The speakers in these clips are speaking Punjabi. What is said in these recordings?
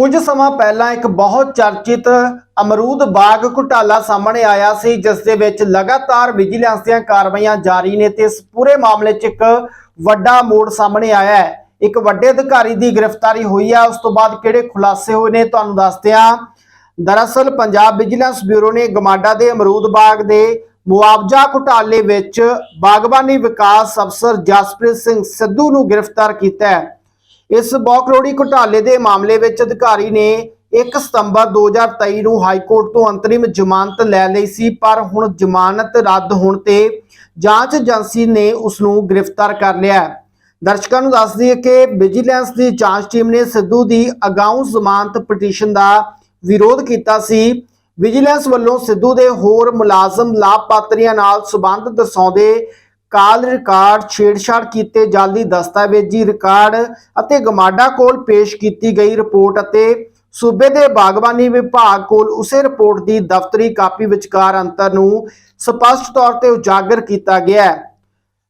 ਕੁਝ ਸਮਾਂ ਪਹਿਲਾਂ ਇੱਕ ਬਹੁਤ ਚਰਚਿਤ ਅਮਰੂਦ ਬਾਗ ਘੁਟਾਲਾ ਸਾਹਮਣੇ ਆਇਆ ਸੀ, ਜਿਸ ਦੇ ਵਿੱਚ ਲਗਾਤਾਰ ਵਿਜੀਲੈਂਸ ਦੀਆਂ ਕਾਰਵਾਈਆਂ ਜਾਰੀ ਨੇ ਤੇ ਇਸ ਪੂਰੇ ਮਾਮਲੇ 'ਚ ਇੱਕ ਵੱਡਾ ਮੋੜ ਸਾਹਮਣੇ ਆਇਆ ਹੈ। ਇੱਕ ਵੱਡੇ ਅਧਿਕਾਰੀ ਦੀ ਗ੍ਰਿਫਤਾਰੀ ਹੋਈ ਹੈ ਉਸ ਤੋਂ ਬਾਅਦ ਕਿਹੜੇ ਖੁਲਾਸੇ ਹੋਏ ਨੇ ਤੁਹਾਨੂੰ ਦੱਸਦੇ ਹਾਂ। ਦਰਅਸਲ ਪੰਜਾਬ ਵਿਜੀਲੈਂਸ ਬਿਊਰੋ ਨੇ ਗਮਾਡਾ ਦੇ ਅਮਰੂਦ ਬਾਗ ਦੇ ਮੁਆਵਜ਼ਾ ਘੁਟਾਲੇ ਵਿੱਚ ਬਾਗਬਾਨੀ ਵਿਕਾਸ ਅਫਸਰ ਜਸਪ੍ਰੀਤ ਸਿੰਘ ਸਿੱਧੂ ਨੂੰ ਗ੍ਰਿਫਤਾਰ ਕੀਤਾ ਹੈ। ਇਸ ਬੌਕਰੋੜੀ ਘੁਟਾਲੇ ਦੇ ਮਾਮਲੇ ਵਿੱਚ ਅਧਿਕਾਰੀ ਨੇ 1 ਸਤੰਬਰ 2023 ਨੂੰ ਹਾਈ ਕੋਰਟ ਤੋਂ ਅੰਤਰਿਮ ਜ਼ਮਾਨਤ ਲੈ ਲਈ ਸੀ, ਪਰ ਹੁਣ ਜ਼ਮਾਨਤ ਰੱਦ ਹੋਣ ਤੇ ਜਾਂਚ ਏਜੰਸੀ ਨੇ ਉਸ ਨੂੰ ਗ੍ਰਿਫਤਾਰ ਕਰ ਲਿਆ ਦਰਸ਼ਕਾਂ ਨੂੰ ਦੱਸ ਦਈਏ ਕਿ ਵਿਜੀਲੈਂਸ ਦੀ ਜਾਂਚ ਟੀਮ ਨੇ ਸਿੱਧੂ ਦੀ ਅਗਾਊਂ ਜ਼ਮਾਨਤ ਪਟੀਸ਼ਨ ਦਾ ਵਿਰੋਧ ਕੀਤਾ ਸੀ। ਵਿਜੀਲੈਂਸ ਵੱਲੋਂ ਸਿੱਧੂ ਦੇ ਹੋਰ ਮੁਲਾਜ਼ਮ ਲਾਭਪਾਤਰੀਆਂ ਨਾਲ ਸਬੰਧ ਦਰਸਾਉਂਦੇ ਕਾਲ ਰਿਕਾਰਡ ਛੇੜਛਾੜ ਕੀਤੇ ਜਾਲੀ ਦਸਤਾਵੇਜ਼ੀ ਰਿਕਾਰਡ ਅਤੇ ਗਮਾਡਾ ਕੋਲ ਪੇਸ਼ ਕੀਤੀ ਗਈ ਰਿਪੋਰਟ ਅਤੇ ਸੂਬੇ ਦੇ ਬਾਗਬਾਨੀ ਵਿਭਾਗ ਕੋਲ ਉਸੇ ਰਿਪੋਰਟ ਦੀ ਦਫ਼ਤਰੀ ਕਾਪੀ ਵਿਚਕਾਰ ਅੰਤਰ ਨੂੰ ਸਪਸ਼ਟ ਤੌਰ ਤੇ ਉਜਾਗਰ ਕੀਤਾ ਗਿਆ ਹੈ।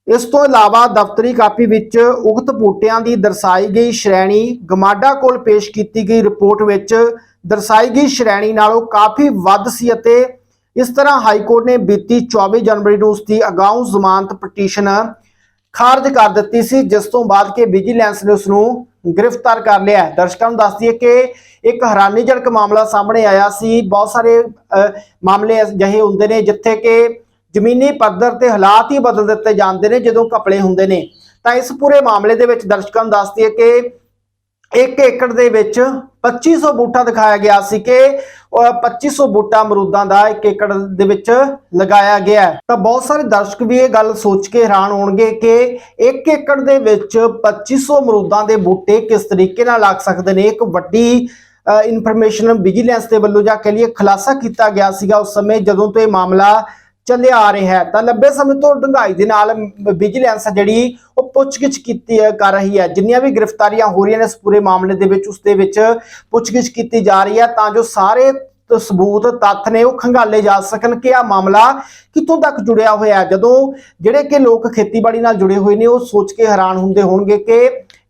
ਇਸ ਤੋਂ ਇਲਾਵਾ ਦਫ਼ਤਰੀ ਕਾਪੀ ਵਿੱਚ ਉਕਤ ਬੂਟਿਆਂ ਦੀ ਦਰਸਾਈ ਗਈ ਸ਼੍ਰੇਣੀ ਗਮਾਡਾ ਕੋਲ ਪੇਸ਼ ਕੀਤੀ ਗਈ ਰਿਪੋਰਟ ਵਿੱਚ ਦਰਸਾਈ ਗਈ ਸ਼੍ਰੇਣੀ ਨਾਲੋਂ ਕਾਫੀ ਵੱਧ ਸੀ ਅਤੇ ਇਸ ਤਰ੍ਹਾਂ ਹਾਈ ਕੋਰਟ ਨੇ ਬੀਤੀ 24 ਜਨਵਰੀ ਨੂੰ ਉਸ ਦੀ ਅਗਾਊਂ ਜ਼ਮਾਨਤ ਪਟੀਸ਼ਨ ਖਾਰਜ ਕਰ ਦਿੱਤੀ ਸੀ ਜਿਸ ਤੋਂ ਬਾਅਦ ਕਿ ਵਿਜੀਲੈਂਸ ਨੇ ਉਸ ਨੂੰ ਗ੍ਰਿਫਤਾਰ ਕਰ ਲਿਆ ਦਰਸ਼ਕਾਂ ਨੂੰ ਦੱਸ ਦਈਏ ਕਿ ਇੱਕ ਹੈਰਾਨੀਜਨਕ ਮਾਮਲਾ ਸਾਹਮਣੇ ਆਇਆ ਸੀ। ਬਹੁਤ ਸਾਰੇ ਅ, ਮਾਮਲੇ ਅਜਿਹੇ ਹੁੰਦੇ ਨੇ ਜਿੱਥੇ ਕਿ ਜ਼ਮੀਨੀ ਪੱਧਰ ਤੇ ਹਾਲਾਤ ਹੀ ਬਦਲ ਦਿੱਤੇ ਜਾਂਦੇ ਨੇ ਜਦੋਂ ਘਪਲੇ ਹੁੰਦੇ ਨੇ। ਤਾਂ ਇਸ ਪੂਰੇ ਮਾਮਲੇ ਦੇ ਵਿੱਚ ਦਰਸ਼ਕਾਂ ਨੂੰ ਦੱਸ ਦਈਏ ਕਿ 1 ਏਕੜ ਦੇ ਵਿੱਚ 2500 ਬੂਟਾ ਦਿਖਾਇਆ ਗਿਆ ਸੀ ਕਿ ਅਹ, 2500 ਬੂਟਾ ਅਮਰੂਦਾਂ ਦਾ 1 ਏਕੜ ਦੇ ਵਿੱਚ ਲਗਾਇਆ ਗਿਆ ਤਾਂ ਬਹੁਤ ਸਾਰੇ ਦਰਸ਼ਕ ਵੀ ਇਹ ਗੱਲ ਸੋਚ ਕੇ ਹੈਰਾਨ ਹੋਣਗੇ ਕਿ 1 ਏਕੜ ਦੇ ਵਿੱਚ 2500 ਅਮਰੂਦਾਂ ਦੇ ਬੂਟੇ ਕਿਸ ਤਰੀਕੇ ਨਾਲ ਲੱਗ ਸਕਦੇ ਨੇ? ਇੱਕ ਵੱਡੀ ਇਨਫੋਰਮੇਸ਼ਨ ਵਿਜੀਲੈਂਸ ਦੇ ਵੱਲੋਂ ਜਾਂ ਕਹ ਲਈਏ ਖੁਲਾਸਾ ਕੀਤਾ ਗਿਆ ਸੀਗਾ ਉਸ ਸਮੇਂ ਜਦੋਂ ਤੋਂ ਇਹ ਮਾਮਲਾ ਚੱਲਿਆ ਆ ਰਿਹਾ ਹੈ, ਤਾਂ ਲੰਬੇ ਸਮੇਂ ਤੋਂ ਡੂੰਘਾਈ ਦੇ ਨਾਲ ਵਿਜੀਲੈਂਸ ਜਿਹੜੀ ਉਹ ਪੁੱਛਗਿੱਛ ਕੀਤੀ ਕਰ ਰਹੀ ਹੈ। ਜਿੰਨੀਆਂ ਵੀ ਗ੍ਰਿਫਤਾਰੀਆਂ ਹੋ ਰਹੀਆਂ ਨੇ ਇਸ ਪੂਰੇ ਮਾਮਲੇ ਦੇ ਵਿੱਚ ਉਸ ਦੇ ਵਿੱਚ ਪੁੱਛਗਿੱਛ ਕੀਤੀ ਜਾ ਰਹੀ ਹੈ ਤਾਂ ਜੋ ਸਾਰੇ ਸਬੂਤ, ਤੱਥ ਨੇ ਉਹ ਖੰਗਾਲੇ ਜਾ ਸਕਣ ਕਿ ਆ ਮਾਮਲਾ ਕਿੱਥੋਂ ਤੱਕ ਜੁੜਿਆ ਹੋਇਆ ਜਦੋਂ ਜਿਹੜੇ ਕਿ ਲੋਕ ਖੇਤੀਬਾੜੀ ਨਾਲ ਜੁੜੇ ਹੋਏ ਨੇ, ਉਹ ਸੋਚ ਕੇ ਹੈਰਾਨ ਹੁੰਦੇ ਹੋਣਗੇ ਕਿ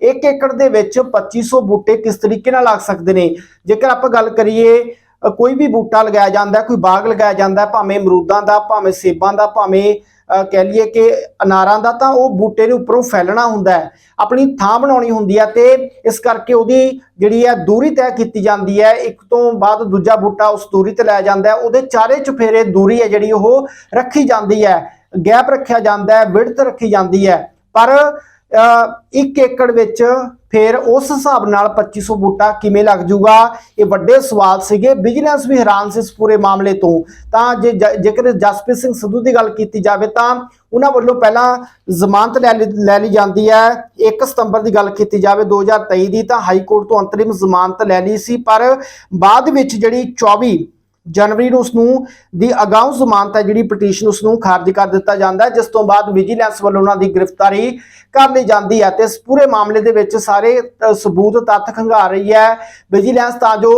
1 ਏਕੜ ਦੇ ਵਿੱਚ 2500 ਬੂਟੇ ਕਿਸ ਤਰੀਕੇ ਨਾਲ ਲੱਗ ਸਕਦੇ ਨੇ। ਜੇਕਰ ਆਪਾਂ ਗੱਲ ਕਰੀਏ ਕੋਈ ਵੀ ਬੂਟਾ ਲਗਾਇਆ ਜਾਂਦਾ ਕੋਈ ਬਾਗ ਲਗਾਇਆ ਜਾਂਦਾ ਭਾਵੇਂ ਅਮਰੂਦਾਂ ਦਾ ਭਾਵੇਂ ਸੇਬਾਂ ਦਾ ਭਾਵੇਂ ਅ, ਕਹਿ ਲਈਏ ਕਿ ਅਨਾਰਾਂ ਦਾ ਤਾਂ ਉਹ ਬੂਟੇ ਦੇ ਉੱਪਰੋਂ ਫੈਲਣਾ ਹੁੰਦਾ ਹੈ। ਆਪਣੀ ਥਾਂ ਬਣਾਉਣੀ ਹੁੰਦੀ ਹੈ ਤੇ ਇਸ ਕਰਕੇ ਉਹਦੀ ਜਿਹੜੀ ਹੈ ਦੂਰੀ ਤੈਅ ਕੀਤੀ ਜਾਂਦੀ ਹੈ। ਇੱਕ ਤੋਂ ਬਾਅਦ ਦੂਜਾ ਬੂਟਾ ਉਸ ਦੂਰੀ ਤੇ ਲਾਇਆ ਜਾਂਦਾ ਹੈ। ਉਹਦੇ ਚਾਰੇ ਚੁਫੇਰੇ ਦੂਰੀ ਹੈ ਜਿਹੜੀ ਉਹ ਰੱਖੀ ਜਾਂਦੀ ਹੈ। ਗੈਪ ਰੱਖਿਆ ਜਾਂਦਾ ਹੈ ਵਿਡਥ ਰੱਖੀ ਜਾਂਦੀ ਹੈ। ਪਰ ਅ, ਇੱਕ ਏਕੜ ਵਿੱਚ ਫਿਰ ਉਸ ਹਿਸਾਬ ਨਾਲ 2500 ਬੂਟਾ ਕਿਵੇਂ ਲੱਗ ਜੂਗਾ? ਇਹ ਵੱਡੇ ਸਵਾਲ ਸੀਗੇ। ਵਿਜੀਲੈਂਸ ਵੀ ਹੈਰਾਨ ਸੀ ਇਸ ਪੂਰੇ ਮਾਮਲੇ ਤੋਂ। ਤਾਂ ਜੇ ਜ- ਜੇਕਰ ਜਸਪ੍ਰੀਤ ਸਿੰਘ ਸਿੱਧੂ ਦੀ ਗੱਲ ਕੀਤੀ ਜਾਵੇ ਤਾਂ ਉਹਨਾਂ ਵੱਲੋਂ ਪਹਿਲਾਂ ਜ਼ਮਾਨਤ ਲੈ ਲਈ ਲੈ ਲਈ ਜਾਂਦੀ ਹੈ। 1 ਸਤੰਬਰ ਦੀ ਗੱਲ ਕੀਤੀ ਜਾਵੇ 2023 ਦੀ ਤਾਂ ਹਾਈ ਕੋਰਟ ਤੋਂ ਅੰਤਰਿਮ ਜ਼ਮਾਨਤ ਲੈ ਲਈ ਸੀ। ਪਰ ਬਾਅਦ ਵਿੱਚ ਜਿਹੜੀ 24 ਜਨਵਰੀ ਨੂੰ ਉਸ ਨੂੰ ਦੀ ਅਗਾਊਂ ਜ਼ਮਾਨਤ ਹੈ ਜਿਹੜੀ ਪਟੀਸ਼ਨ ਉਸ ਨੂੰ ਖਾਰਜ ਕਰ ਦਿੱਤਾ ਜਾਂਦਾ ਹੈ, ਜਿਸ ਤੋਂ ਬਾਅਦ ਵਿਜੀਲੈਂਸ ਵੱਲੋਂ ਉਹਨਾਂ ਦੀ ਗ੍ਰਿਫਤਾਰੀ ਕਰ ਲਈ ਜਾਂਦੀ ਹੈ ਤੇ ਇਸ ਪੂਰੇ ਮਾਮਲੇ ਦੇ ਵਿੱਚ ਸਾਰੇ ਸਬੂਤ ਤੱਥ ਖੰਗਾਰ ਰਹੀ ਹੈ। ਵਿਜੀਲੈਂਸ ਤਾਂ ਜੋ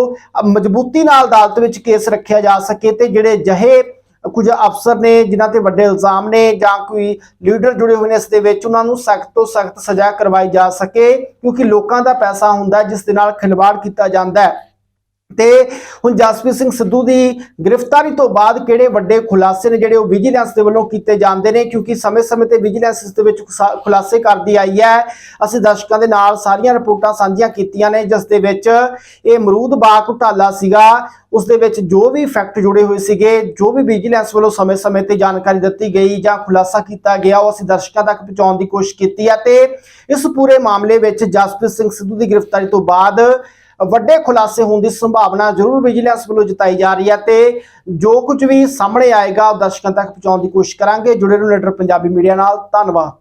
ਮਜ਼ਬੂਤੀ ਨਾਲ ਅਦਾਲਤ ਵਿੱਚ ਕੇਸ ਰੱਖਿਆ ਜਾ ਸਕੇ ਤੇ ਜਿਹੜੇ ਜਹੇ ਕੁਝ ਅਫਸਰ ਨੇ, ਜਿਨ੍ਹਾਂ ਤੇ ਵੱਡੇ ਇਲਜ਼ਾਮ ਨੇ ਜਾਂ ਕੋਈ ਲੀਡਰ ਜੁੜੇ ਹੋਏ ਨੇ, ਇਸ ਦੇ ਵਿੱਚ ਉਹਨਾਂ ਨੂੰ ਸਖਤ ਤੋਂ ਸਖਤ ਸਜ਼ਾ ਕਰਵਾਈ ਜਾ ਸਕੇ, ਕਿਉਂਕਿ ਲੋਕਾਂ ਦਾ ਪੈਸਾ ਹੁੰਦਾ ਜਿਸ ਦੇ ਨਾਲ ਖਿਲਵਾੜ ਕੀਤਾ ਜਾਂਦਾ ਹੈ। ਤੇ ਹੁਣ ਜਸਪ੍ਰੀਤ ਸਿੰਘ ਸਿੱਧੂ ਦੀ ਗ੍ਰਿਫਤਾਰੀ ਤੋਂ ਬਾਅਦ ਕਿਹੜੇ ਵੱਡੇ ਖੁਲਾਸੇ ਨੇ ਜਿਹੜੇ ਉਹ ਵਿਜੀਲੈਂਸ ਦੇ ਵੱਲੋਂ ਕੀਤੇ ਜਾਂਦੇ ਨੇ? ਕਿਉਂਕਿ ਸਮੇਂ-ਸਮੇਂ ਤੇ ਵਿਜੀਲੈਂਸ ਇਸ ਦੇ ਵਿੱਚ ਖੁਸਾ- ਖੁਲਾਸੇ ਕਰਦੀ ਆਈ ਹੈ। ਅਸੀਂ ਦਰਸ਼ਕਾਂ ਦੇ ਨਾਲ ਸਾਰੀਆਂ ਰਿਪੋਰਟਾਂ ਸਾਂਝੀਆਂ ਕੀਤੀਆਂ ਨੇ, ਜਿਸ ਦੇ ਵਿੱਚ ਇਹ ਅਮਰੂਦ ਬਾਗ ਘੁਟਾਲਾ ਸੀਗਾ। ਉਸ ਦੇ ਵਿੱਚ ਜੋ ਵੀ ਫੈਕਟ ਜੁੜੇ ਹੋਏ ਸੀਗੇ, ਜੋ ਵੀ ਵਿਜੀਲੈਂਸ ਵੱਲੋਂ ਸਮੇਂ-ਸਮੇਂ ਤੇ ਜਾਣਕਾਰੀ ਦਿੱਤੀ ਗਈ ਜਾਂ ਖੁਲਾਸਾ ਕੀਤਾ ਗਿਆ, ਉਹ ਅਸੀਂ ਦਰਸ਼ਕਾਂ ਤੱਕ ਪਹੁੰਚਾਉਣ ਦੀ ਕੋਸ਼ਿਸ਼ ਕੀਤੀ ਹੈ। ਤੇ ਇਸ ਪੂਰੇ ਮਾਮਲੇ ਵਿੱਚ ਜਸਪ੍ਰੀਤ ਸਿੰਘ ਸਿੱਧੂ ਦੀ ਗ੍ਰਿਫਤਾਰੀ ਤੋਂ ਬਾਅਦ ਵੱਡੇ ਖੁਲਾਸੇ ਹੋਣ ਦੀ ਸੰਭਾਵਨਾ ਜ਼ਰੂਰ ਵਿਜੀਲੈਂਸ ਵੱਲੋਂ ਜਤਾਈ ਜਾ ਰਹੀ ਹੈ ਤੇ ਜੋ ਕੁਝ ਵੀ ਸਾਹਮਣੇ ਆਏਗਾ ਦਰਸ਼ਕਾਂ ਤੱਕ ਪਹੁੰਚਾਉਣ ਦੀ ਕੋਸ਼ਿਸ਼ ਕਰਾਂਗੇ। ਜੁੜੇ ਰਹੋ ਲੀਡਰ ਪੰਜਾਬੀ ਮੀਡੀਆ ਨਾਲ। ਧੰਨਵਾਦ।